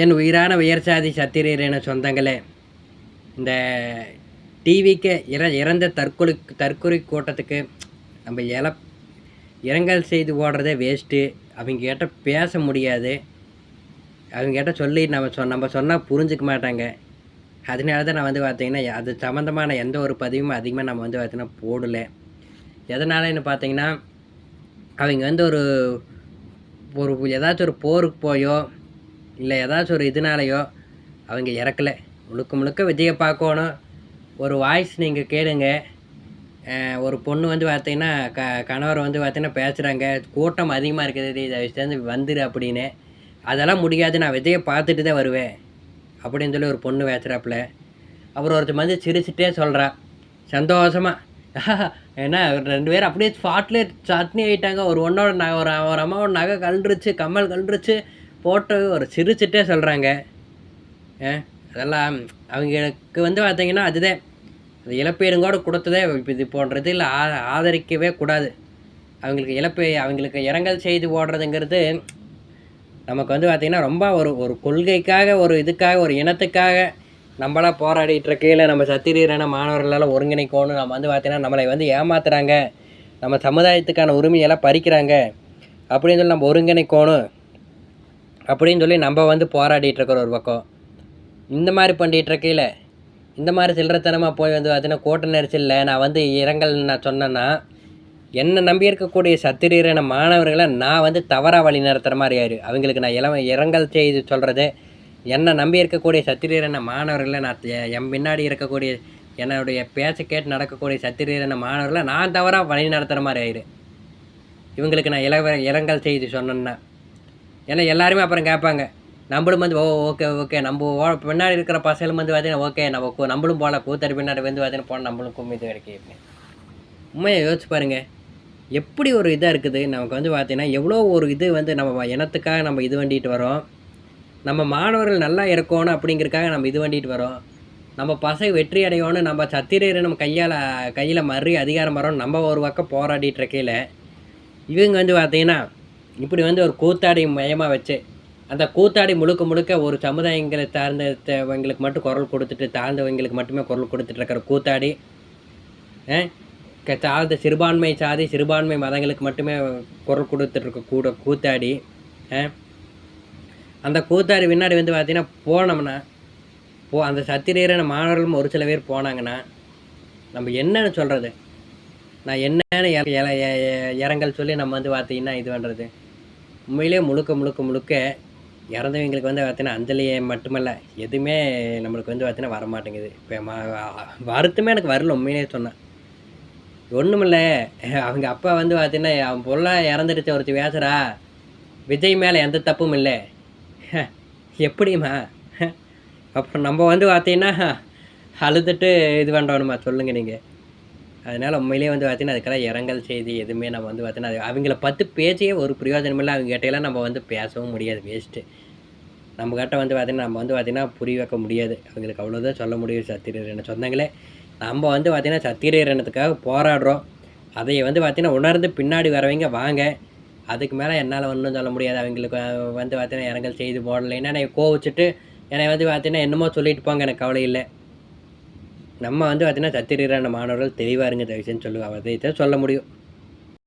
என் உயிரான உயர்சாதி என சொந்தங்களே இந்த டிவிக்கு இற இறந்த தற்கொலை தற்கொலை கூட்டத்துக்கு நம்ம இல இரங்கல் செய்து ஓடுறதே வேஸ்ட்டு அவங்க கிட்ட பேச முடியாது. அவங்க கிட்ட சொல்லி நம்ம சொ நம்ம சொன்னால் புரிஞ்சுக்க மாட்டாங்க. அதனால தான் நான் வந்து பார்த்திங்கன்னா அது சம்மந்தமான எந்த ஒரு பதிவும் அதிகமாக நம்ம வந்து பார்த்தீங்கன்னா போடலை. எதனாலன்னு பார்த்தீங்கன்னா அவங்க வந்து ஒரு ஒரு ஏதாச்சும் ஒரு போருக்கு போயோ இல்லை ஏதாச்சும் ஒரு இதனாலையோ அவங்க இறக்கலை. முழுக்க முழுக்க விஜயை பார்க்கணும். ஒரு வாய்ஸ் நீங்கள் கேளுங்க. ஒரு பொண்ணு வந்து பார்த்தீங்கன்னா க கணவர் வந்து பார்த்தீங்கன்னா பேசுகிறாங்க கூட்டம் அதிகமாக இருக்குது. இதை சேர்ந்து வந்துரு அப்படின்னு. அதெல்லாம் முடியாது. நான் விஜயை பார்த்துட்டு தான் வருவேன். அப்படின்னு சொல்லி ஒரு பொண்ணு பேசுகிறாப்புல அப்புறம் ஒருத்தர் வந்து சிரிச்சுட்டே சொல்கிறா சந்தோஷமாக ஏன்னா ரெண்டு பேரும் அப்படியே ஸ்பாட்லேயே சட்னி ஆகிட்டாங்க ஒரு ஒன்றோட நகை ஒரு ஒரு அம்மாவோட நகை கழுந்துருச்சு கம்மல் கழுந்துருச்சு போட்டு ஒரு சிரிச்சுட்டே சொல்கிறாங்க அதெல்லாம் அவங்களுக்கு வந்து பார்த்தீங்கன்னா அதுதான் அது இழப்பீடுங்கோடு கொடுத்ததே இப்போ இது போன்றது இல்லை ஆ ஆதரிக்கவே கூடாது. அவங்களுக்கு இழப்பு அவங்களுக்கு இரங்கல் செய்து ஓடுறதுங்கிறது நமக்கு வந்து பார்த்திங்கன்னா ரொம்ப ஒரு ஒரு கொள்கைக்காக ஒரு இதுக்காக ஒரு இனத்துக்காக நம்மளாக போராடிட்டு இருக்கையில் நம்ம சத்திரியரான மாணவர்களெல்லாம் ஒருங்கிணைக்கணும் நம்ம வந்து பார்த்திங்கன்னா நம்மளை வந்து ஏமாத்துறாங்க. நம்ம சமுதாயத்துக்கான உரிமையெல்லாம் பறிக்கிறாங்க. அப்படின்னு சொல்லி நம்ம ஒருங்கிணைக்கணும் அப்படின்னு சொல்லி நம்ம வந்து போராடிட்டுருக்கிற ஒரு பக்கம். இந்த மாதிரி பண்ணிகிட்ருக்கையில் இந்த மாதிரி சில்லறத்தனமாக போய் வந்து பார்த்தீங்கன்னா கோட்டை நெரிசலில் நான் வந்து இரங்கல் நான் சொன்னேன்னா என்னை நம்பி இருக்கக்கூடிய சத்திரியரான மாணவர்களை நான் வந்து தவறாக வழி நடத்துகிற மாதிரி ஆயிரு. அவங்களுக்கு நான் இளம் இரங்கல் செய்து சொல்கிறது என்னை நம்பி இருக்கக்கூடிய சத்திரியரான மாணவர்களை நான் என் பின்னாடி இருக்கக்கூடிய என்னுடைய பேச்ச கேட்டு நடக்கக்கூடிய சத்திரியரான மாணவர்களை நான் தவறாக வழி நடத்துகிற மாதிரி ஆயிரு. இவங்களுக்கு நான் இளவ இரங்கல் செய்து சொன்னேன்னா ஏன்னா எல்லாருமே அப்புறம் கேட்பாங்க நம்மளும் வந்து ஓ ஓகே ஓகே நம்ம ஓ- பின்னாடி இருக்கிற பசங்களும் வந்து பார்த்தீங்கன்னா ஓகே நம்ம நம்மளும் போகலாம் கூத்தர் பின்னாடி வந்து பார்த்தீங்கன்னா போனால் நம்மளும் கும்மிது கிடைக்கும் உண்மையை யோசிச்சு பாருங்கள் எப்படி ஒரு இதாக இருக்குது நமக்கு வந்து பார்த்தீங்கன்னா எவ்வளோ ஒரு இது வந்து நம்ம இனத்துக்காக நம்ம இது வண்டிட்டு வரோம் நம்ம மாணவர்கள் நல்லா இருக்கணும் அப்படிங்கிறதுக்காக நம்ம இது வண்டிட்டு வரோம் நம்ம பசை வெற்றி அடையணும் நம்ம சத்திரியரை நம்ம கையால் கையில் மறு அதிகாரம் வரோம் நம்ம ஒரு பக்கம் போராடிட்டு இருக்கையில் இவங்க வந்து பார்த்தீங்கன்னா இப்படி வந்து ஒரு கூத்தாடி மையமாக வச்சு அந்த கூத்தாடி முழுக்க முழுக்க ஒரு சமுதாயங்களை சார்ந்தவங்களுக்கு மட்டும் குரல் கொடுத்துட்டு தாழ்ந்தவங்களுக்கு மட்டுமே குரல் கொடுத்துட்டு இருக்கிற கூத்தாடி சார்ந்த க- சிறுபான்மை சாதி சிறுபான்மை மதங்களுக்கு மட்டுமே குரல் கொடுத்துட்ருக்க கூட கூத்தாடி அந்த கூத்தாடி பின்னாடி வந்து பார்த்திங்கன்னா போனோம்னா போ அந்த சத்திரியரான மாணவர்களும் ஒரு சில பேர் போனாங்கன்னா நம்ம என்னன்னு சொல்கிறது நான் என்னென்னு இற- இற- சொல்லி நம்ம வந்து பார்த்திங்கன்னா இது பண்ணுறது உண்மையிலே முழுக்க முழுக்க முழுக்க இறந்தவங்களுக்கு வந்து பார்த்தீங்கன்னா அஞ்சலியை மட்டுமல்ல எதுவுமே நம்மளுக்கு வந்து பார்த்தீங்கன்னா வர மாட்டேங்குது இப்போ ம வருத்தமே எனக்கு வரல உண்மையிலேயே சொன்னேன். ஒன்றுமில்ல அவங்க அப்பா வந்து பார்த்தீங்கன்னா அவன் பொருளா இறந்துடுச்சு ஒருத்தர் பேசுகிறா விஜய் மேலே எந்த தப்பும் இல்லை. எப்படிம்மா? அப்புறம் நம்ம வந்து பார்த்தீங்கன்னா அழுதுட்டு இது பண்ணுறோணுமா சொல்லுங்கள் நீங்கள் அதனால் உண்மையிலேயே வந்து பார்த்தீங்கன்னா அதுக்கெல்லாம் இரங்கல் செய்தி எதுவுமே நம்ம வந்து பார்த்தீங்கன்னா அது அவங்கள பத்து பேச்சையே ஒரு பிரயோஜனம் இல்லை. அவங்க கிட்டையெல்லாம் நம்ம வந்து பேசவும் முடியாது வேஸ்ட்டு நம்ம கிட்ட வந்து பார்த்திங்கன்னா நம்ம வந்து பார்த்திங்கன்னா புரிய வைக்க முடியாது. அவங்களுக்கு அவ்வளோதான் சொல்ல முடியும் சத்திரியரனை சொந்தங்களே நம்ம வந்து பார்த்திங்கன்னா சத்திரீரணத்துக்காக போராடுறோம். அதை வந்து பார்த்திங்கன்னா உணர்ந்து பின்னாடி வரவங்க வாங்க. அதுக்கு மேலே என்னால் ஒன்றும் சொல்ல முடியாது. அவங்களுக்கு வந்து பார்த்திங்கன்னா இரங்கல் செய்து போடலை. ஏன்னா என்னை கோவிச்சுட்டு என்னை வந்து பார்த்திங்கன்னா என்னமோ சொல்லிட்டு போங்க எனக்கு கவலை இல்லை. நம்ம வந்து பார்த்தீங்கன்னா சத்திரியரான மாணவர்கள் தெளிவாக இருங்க தயவுசெய்து சொல்லுவாங்க அதை தான் சொல்ல முடியும்.